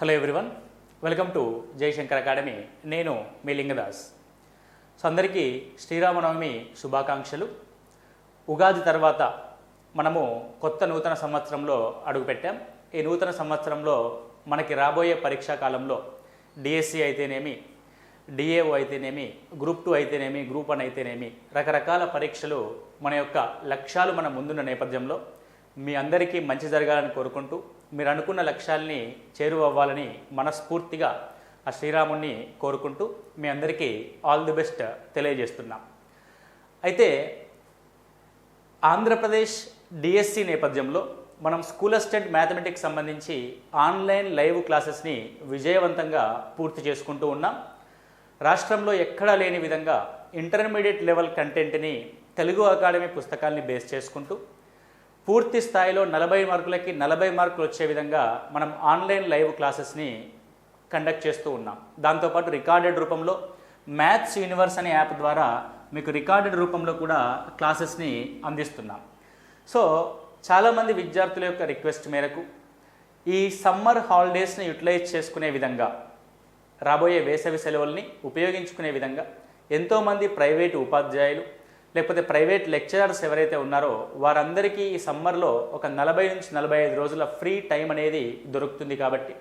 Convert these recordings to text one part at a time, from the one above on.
Hello everyone welcome to Jayashankar academy నేను మీ Lingadas. So అందరికీ శ్రీరామనవమి శుభాకాంక్షలు. ఉగాది తర్వాత మనము కొత్త నూతన సంవత్సరంలో అడుగుపెట్టాం. ఈ నూతన సంవత్సరంలో మనకి రాబోయే పరీక్షా కాలంలో డిఎస్సి అయితేనేమి డిఏఓ అయితేనేమి గ్రూప్ టూ అయితేనేమి గ్రూప్ వన్ అయితేనేమి రకరకాల పరీక్షలు మన యొక్క లక్ష్యాలు మన ముందున్న నేపథ్యంలో మీ అందరికీ మంచి జరగాలని కోరుకుంటూ మీరు అనుకున్న లక్ష్యాల్ని చేరువవ్వాలని మనస్ఫూర్తిగా ఆ శ్రీరాముణ్ణి కోరుకుంటూ మీ అందరికీ ఆల్ ది బెస్ట్ తెలియజేస్తున్నాం. అయితే ఆంధ్రప్రదేశ్ డిఎస్సి నేపథ్యంలో మనం స్కూల్ అసిస్టెంట్ మ్యాథమెటిక్స్ సంబంధించి ఆన్లైన్ లైవ్ క్లాసెస్ని విజయవంతంగా పూర్తి చేసుకుంటూ ఉన్నాం. రాష్ట్రంలో ఎక్కడా లేని విధంగా ఇంటర్మీడియట్ లెవెల్ కంటెంట్ని తెలుగు అకాడమీ పుస్తకాల్ని బేస్ చేసుకుంటూ పూర్తి స్థాయిలో నలభై మార్కులకి నలభై మార్కులు వచ్చే విధంగా మనం ఆన్లైన్ లైవ్ క్లాసెస్ని కండక్ట్ చేస్తూ ఉన్నాం. దాంతోపాటు రికార్డెడ్ రూపంలో మ్యాథ్స్ యూనివర్స్ అనే యాప్ ద్వారా మీకు రికార్డెడ్ రూపంలో కూడా క్లాసెస్ని అందిస్తున్నాం. సో చాలామంది విద్యార్థుల యొక్క రిక్వెస్ట్ మేరకు ఈ సమ్మర్ హాలిడేస్ని యూటిలైజ్ చేసుకునే విధంగా రాబోయే వేసవి సెలవుల్ని ఉపయోగించుకునే విధంగా ఎంతోమంది ప్రైవేటు ఉపాధ్యాయులు లేకపోతే ప్రైవేట్ లెక్చరర్స్ ఎవరైతే ఉన్నారో వారందరికీ ఈ సమ్మర్లో ఒక నలభై నుంచి నలభై ఐదు రోజుల ఫ్రీ టైం అనేది దొరుకుతుంది కాబట్టి.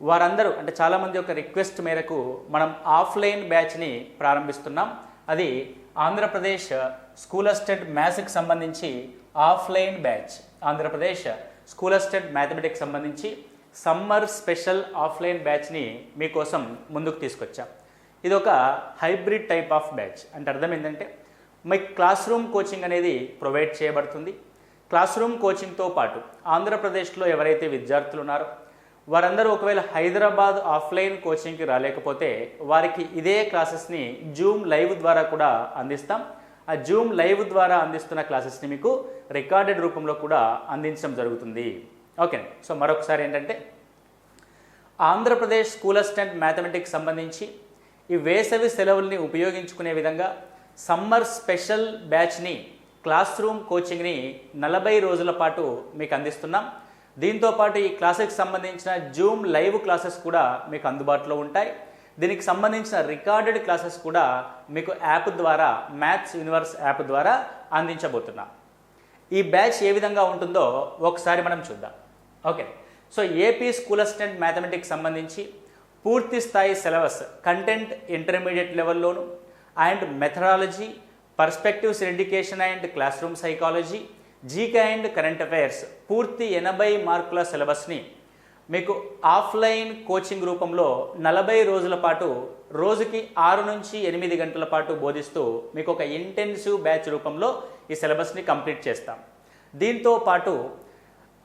వారందరూ అంటే చాలామంది యొక్క రిక్వెస్ట్ మేరకు మనం ఆఫ్లైన్ బ్యాచ్ని ప్రారంభిస్తున్నాం. అది ఆంధ్రప్రదేశ్ స్కూల్ అసిస్టెంట్ మ్యాథ్స్కి సంబంధించి offline batch. Andhra Pradesh school assistant mathematics సంబంధించి సమ్మర్ స్పెషల్ ఆఫ్లైన్ బ్యాచ్ని మీకోసం ముందుకు తీసుకొచ్చాం. ఇది ఒక హైబ్రిడ్ టైప్ ఆఫ్ బ్యాచ్. అంటే అర్థం ఏంటంటే మై క్లాస్ రూమ్ కోచింగ్ అనేది ప్రొవైడ్ చేయబడుతుంది. క్లాస్ రూమ్ కోచింగ్తో పాటు ఆంధ్రప్రదేశ్లో ఎవరైతే విద్యార్థులు ఉన్నారో వారందరూ ఒకవేళ హైదరాబాద్ ఆఫ్లైన్ కోచింగ్కి రాలేకపోతే వారికి ఇదే క్లాసెస్ని జూమ్ లైవ్ ద్వారా కూడా అందిస్తాం. ఆ జూమ్ లైవ్ ద్వారా అందిస్తున్న క్లాసెస్ని మీకు రికార్డెడ్ రూపంలో కూడా అందించడం జరుగుతుంది. ఓకే సో మరొకసారి ఏంటంటే ఆంధ్రప్రదేశ్ స్కూల్ అసిస్టెంట్ మ్యాథమెటిక్స్ సంబంధించి ఈ వేసవి సెలవుల్ని ఉపయోగించుకునే విధంగా సమ్మర్ స్పెషల్ బ్యాచ్ని క్లాస్ రూమ్ కోచింగ్ని నలభై రోజుల పాటు మీకు అందిస్తున్నాం. దీంతో పాటు ఈ క్లాసెస్కి సంబంధించిన జూమ్ లైవ్ క్లాసెస్ కూడా మీకు అందుబాటులో ఉంటాయి. దీనికి సంబంధించిన రికార్డెడ్ క్లాసెస్ కూడా మీకు యాప్ ద్వారా మ్యాథ్స్ యూనివర్స్ యాప్ ద్వారా అందించబోతున్నాం. ఈ బ్యాచ్ ఏ విధంగా ఉంటుందో ఒకసారి మనం చూద్దాం. Okay. So AP school assistant mathematics సంబంధించి పూర్తి స్థాయి syllabus content intermediate లెవెల్లోను and methodology perspectives education and class room psychology GK and current affairs పూర్తి ఎనభై మార్కుల సిలబస్ని మీకు ఆఫ్లైన్ కోచింగ్ రూపంలో నలభై రోజుల పాటు రోజుకి ఆరు నుంచి ఎనిమిది గంటల పాటు బోధిస్తూ మీకు ఒక ఇంటెన్సివ్ బ్యాచ్ రూపంలో ఈ సిలబస్ని కంప్లీట్ చేస్తాం. దీంతో పాటు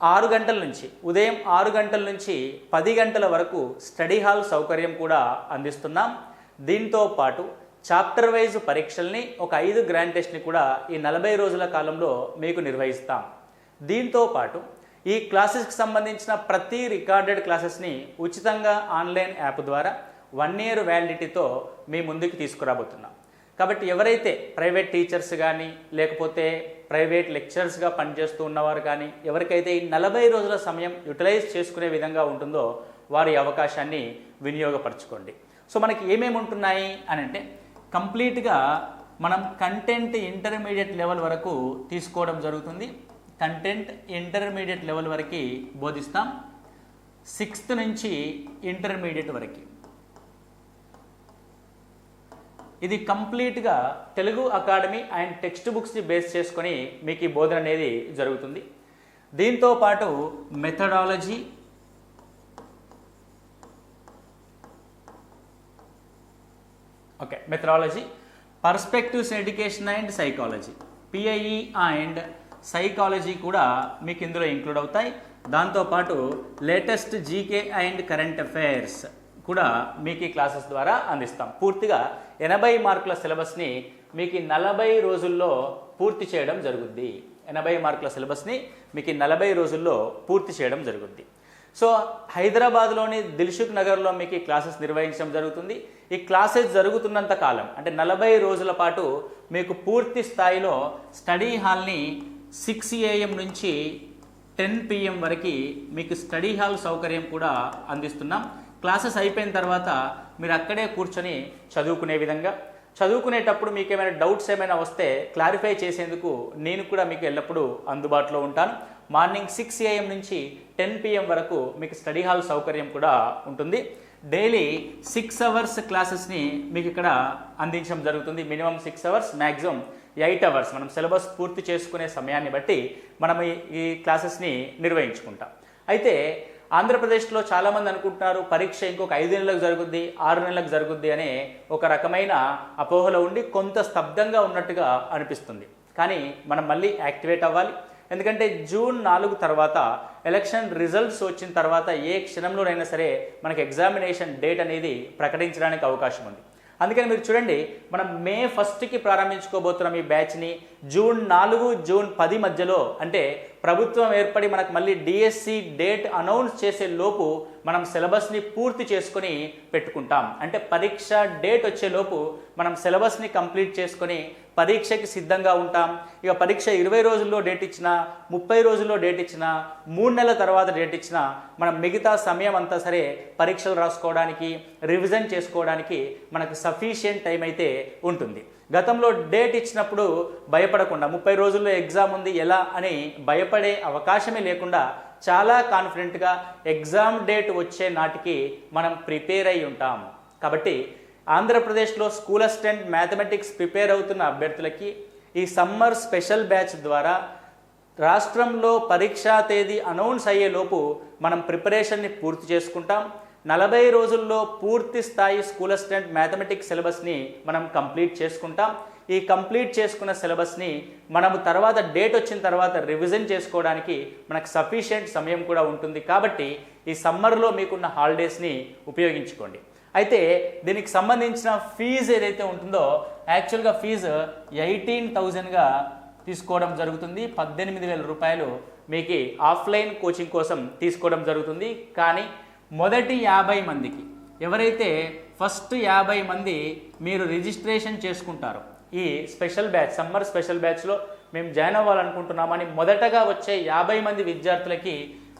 ఆరు గంటల నుంచి ఉదయం ఆరు గంటల నుంచి పది గంటల వరకు స్టడీ హాల్ సౌకర్యం కూడా అందిస్తున్నాం. దీంతో పాటు చాప్టర్ వైజ్ పరీక్షల్ని ఒక ఐదు గ్రాండ్ టెస్ట్ని కూడా ఈ నలభై రోజుల కాలంలో మీకు నిర్వహిస్తాం. దీంతో పాటు ఈ క్లాసెస్కి సంబంధించిన ప్రతి రికార్డెడ్ క్లాసెస్ని ఉచితంగా ఆన్లైన్ యాప్ ద్వారా వన్ ఇయర్ వ్యాలిడిటీతో మీ ముందుకు తీసుకురాబోతున్నాం. కాబట్టి ఎవరైతే ప్రైవేట్ టీచర్స్ కానీ లేకపోతే ప్రైవేట్ లెక్చరర్స్గా పనిచేస్తూ ఉన్నవారు కానీ ఎవరికైతే ఈ నలభై రోజుల సమయం యూటిలైజ్ చేసుకునే విధంగా ఉంటుందో వారి అవకాశాన్ని వినియోగపరచుకోండి. సో మనకి ఏమేమి ఉంటున్నాయి అని అంటే కంప్లీట్గా మనం కంటెంట్ ఇంటర్మీడియట్ లెవెల్ వరకు తీసుకోవడం జరుగుతుంది. కంటెంట్ ఇంటర్మీడియట్ లెవెల్ వరకు బోధిస్తాం. సిక్స్త్ నుంచి ఇంటర్మీడియట్ వరకు. ఇది కంప్లీట్గా తెలుగు అకాడమీ అండ్ టెక్స్ట్ బుక్స్ని బేస్ చేసుకొని మీకు ఈ బోధన అనేది జరుగుతుంది. దీంతో పాటు methodology okay methodology perspectives education and psychology PIE and psychology కూడా మీకు ఇందులో ఇంక్లూడ్ అవుతాయి. దాంతోపాటు latest GK and current affairs కూడా మీకు ఈ క్లాసెస్ ద్వారా అందిస్తాం. పూర్తిగా ఎనభై మార్కుల సిలబస్ని మీకు నలభై రోజుల్లో పూర్తి చేయడం జరుగుద్ది. ఎనభై మార్కుల సిలబస్ని మీకు నలభై రోజుల్లో పూర్తి చేయడం జరుగుద్ది. సో హైదరాబాద్లోని దిల్సుఖ్ నగర్లో మీకు ఈ క్లాసెస్ నిర్వహించడం జరుగుతుంది. ఈ క్లాసెస్ జరుగుతున్నంత కాలం అంటే నలభై రోజుల పాటు మీకు పూర్తి స్థాయిలో స్టడీ హాల్ని సిక్స్ ఏఎం నుంచి టెన్ పిఎం వరకు మీకు స్టడీ హాల్ సౌకర్యం కూడా అందిస్తున్నాం. క్లాసెస్ అయిపోయిన తర్వాత మీరు అక్కడే కూర్చొని చదువుకునే విధంగా చదువుకునేటప్పుడు మీకు ఏమైనా డౌట్స్ ఏమైనా వస్తే క్లారిఫై చేసేందుకు నేను కూడా మీకు ఎల్లప్పుడూ అందుబాటులో ఉంటాను. మార్నింగ్ సిక్స్ ఏఎం నుంచి టెన్ పిఎం వరకు మీకు స్టడీ హాల్ సౌకర్యం కూడా ఉంటుంది. డైలీ సిక్స్ అవర్స్ క్లాసెస్ని మీకు ఇక్కడ అందించడం జరుగుతుంది. Minimum six hours maximum eight hours. మనం సిలబస్ పూర్తి చేసుకునే సమయాన్ని బట్టి మనం ఈ- క్లాసెస్ని నిర్వహించుకుంటాం. అయితే ఆంధ్రప్రదేశ్లో చాలామంది అనుకుంటున్నారు పరీక్ష ఇంకొక ఐదు నెలలకు జరుగుద్ది ఆరు నెలలకు జరుగుద్ది అనే ఒక రకమైన అపోహలో ఉండి కొంత స్తబ్దంగా ఉన్నట్టుగా అనిపిస్తుంది. కానీ మనం మళ్ళీ యాక్టివేట్ అవ్వాలి. ఎందుకంటే జూన్ నాలుగు తర్వాత ఎలక్షన్ రిజల్ట్స్ వచ్చిన తర్వాత ఏ క్షణంలోనైనా సరే మనకి ఎగ్జామినేషన్ డేట్ అనేది ప్రకటించడానికి అవకాశం ఉంది. అందుకని మీరు చూడండి మనం మే ఫస్ట్కి ప్రారంభించుకోబోతున్నాం ఈ బ్యాచ్ని. జూన్ నాలుగు జూన్ పది మధ్యలో అంటే ప్రభుత్వం ఏర్పడి మనకు మళ్ళీ డిఎస్సి డేట్ అనౌన్స్ చేసే లోపు మనం సిలబస్ని పూర్తి చేసుకొని పెట్టుకుంటాం. అంటే పరీక్ష డేట్ వచ్చే లోపు మనం సిలబస్ని కంప్లీట్ చేసుకొని పరీక్షకి సిద్ధంగా ఉంటాం. ఇక పరీక్ష ఇరవై రోజుల్లో డేట్ ఇచ్చినా ముప్పై రోజుల్లో డేట్ ఇచ్చినా మూడు నెలల తర్వాత డేట్ ఇచ్చినా మనం మిగతా సమయం అంతా సరే పరీక్షలు రాసుకోవడానికి రివిజన్ చేసుకోవడానికి మనకు సఫిషియంట్ టైం అయితే ఉంటుంది. గతంలో డేట్ ఇచ్చినప్పుడు భయపడకుండా ముప్పై రోజుల్లో ఎగ్జామ్ ఉంది ఎలా అని భయపడే అవకాశమే లేకుండా చాలా కాన్ఫిడెంట్గా ఎగ్జామ్ డేట్ వచ్చే నాటికి మనం ప్రిపేర్ అయి ఉంటాం. కాబట్టి ఆంధ్రప్రదేశ్లో స్కూల్ అసిస్టెంట్ మ్యాథమెటిక్స్ ప్రిపేర్ అవుతున్న అభ్యర్థులకి ఈ సమ్మర్ స్పెషల్ బ్యాచ్ ద్వారా రాష్ట్రంలో పరీక్షా తేదీ అనౌన్స్ అయ్యేలోపు మనం ప్రిపరేషన్ని పూర్తి చేసుకుంటాం. నలభై రోజుల్లో పూర్తి స్థాయి స్కూల్ అసిస్టెంట్ మ్యాథమెటిక్స్ సిలబస్ని మనం కంప్లీట్ చేసుకుంటాం. ఈ కంప్లీట్ చేసుకున్న సిలబస్ని మనము తర్వాత డేట్ వచ్చిన తర్వాత రివిజన్ చేసుకోవడానికి మనకు సఫిషియంట్ సమయం కూడా ఉంటుంది. కాబట్టి ఈ సమ్మర్లో మీకున్న హాలిడేస్ని ఉపయోగించుకోండి. అయితే దీనికి సంబంధించిన ఫీజు ఏదైతే ఉంటుందో యాక్చువల్గా ఫీజు ఎయిటీన్ థౌజండ్గా తీసుకోవడం జరుగుతుంది. పద్దెనిమిది వేల రూపాయలు మీకు ఆఫ్లైన్ కోచింగ్ కోసం తీసుకోవడం జరుగుతుంది. కానీ మొదటి యాభై మందికి ఎవరైతే ఫస్ట్ యాభై మంది మీరు రిజిస్ట్రేషన్ చేసుకుంటారో ఈ స్పెషల్ బ్యాచ్ సమ్మర్ స్పెషల్ బ్యాచ్లో మేము జాయిన్ అవ్వాలనుకుంటున్నామని మొదటగా వచ్చే యాభై మంది విద్యార్థులకి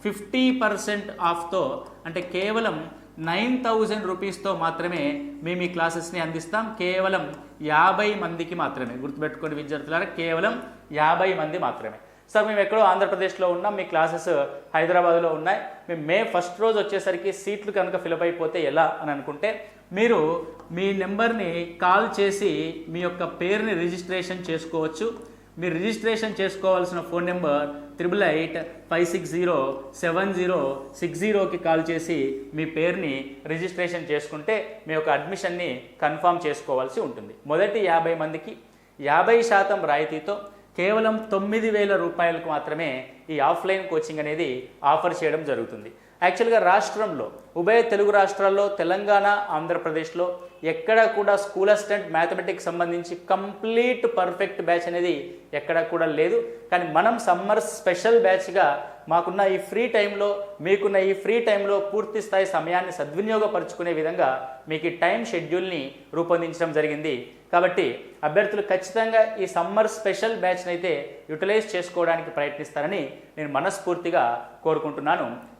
ఫిఫ్టీ పర్సెంట్ ఆఫ్తో అంటే కేవలం నైన్ థౌజండ్ రూపీస్తో మాత్రమే మేము ఈ క్లాసెస్ని అందిస్తాం. కేవలం యాభై మందికి మాత్రమే. గుర్తుపెట్టుకుని విద్యార్థులారా కేవలం యాభై మంది మాత్రమే. సార్ మేము ఎక్కడో ఆంధ్రప్రదేశ్లో ఉన్నాం. మీ క్లాసెస్ హైదరాబాద్లో ఉన్నాయి. మేము మే ఫస్ట్ రోజు వచ్చేసరికి సీట్లు కనుక ఫిలప్ అయిపోతే ఎలా అని అనుకుంటే మీరు మీ నెంబర్ని కాల్ చేసి మీ యొక్క పేరుని రిజిస్ట్రేషన్ చేసుకోవచ్చు. మీరు రిజిస్ట్రేషన్ చేసుకోవాల్సిన phone number triple eight five six zero seven zero six జీరోకి కాల్ చేసి మీ పేరుని రిజిస్ట్రేషన్ చేసుకుంటే మీ యొక్క అడ్మిషన్ని కన్ఫామ్ చేసుకోవాల్సి ఉంటుంది. మొదటి యాభై మందికి యాభై శాతం రాయితీతో కేవలం తొమ్మిది వేల రూపాయలకు మాత్రమే ఈ ఆఫ్లైన్ కోచింగ్ అనేది ఆఫర్ చేయడం జరుగుతుంది. యాక్చువల్గా రాష్ట్రంలో ఉభయ తెలుగు రాష్ట్రాల్లో తెలంగాణ ఆంధ్రప్రదేశ్లో ఎక్కడ కూడా స్కూల్ అసిస్టెంట్ మ్యాథమెటిక్స్ సంబంధించి కంప్లీట్ పర్ఫెక్ట్ బ్యాచ్ అనేది ఎక్కడ కూడా లేదు. కానీ మనం సమ్మర్ స్పెషల్ బ్యాచ్గా మాకున్న ఈ ఫ్రీ టైంలో మీకున్న ఈ ఫ్రీ టైంలో పూర్తి స్థాయి సమయాన్ని సద్వినియోగపరుచుకునే విధంగా మీకు ఈ టైం షెడ్యూల్ని రూపొందించడం జరిగింది. కాబట్టి అభ్యర్థులు ఖచ్చితంగా ఈ సమ్మర్ స్పెషల్ బ్యాచ్ని అయితే యూటిలైజ్ చేసుకోవడానికి ప్రయత్నిస్తారని నేను మనస్ఫూర్తిగా కోరుకుంటున్నాను.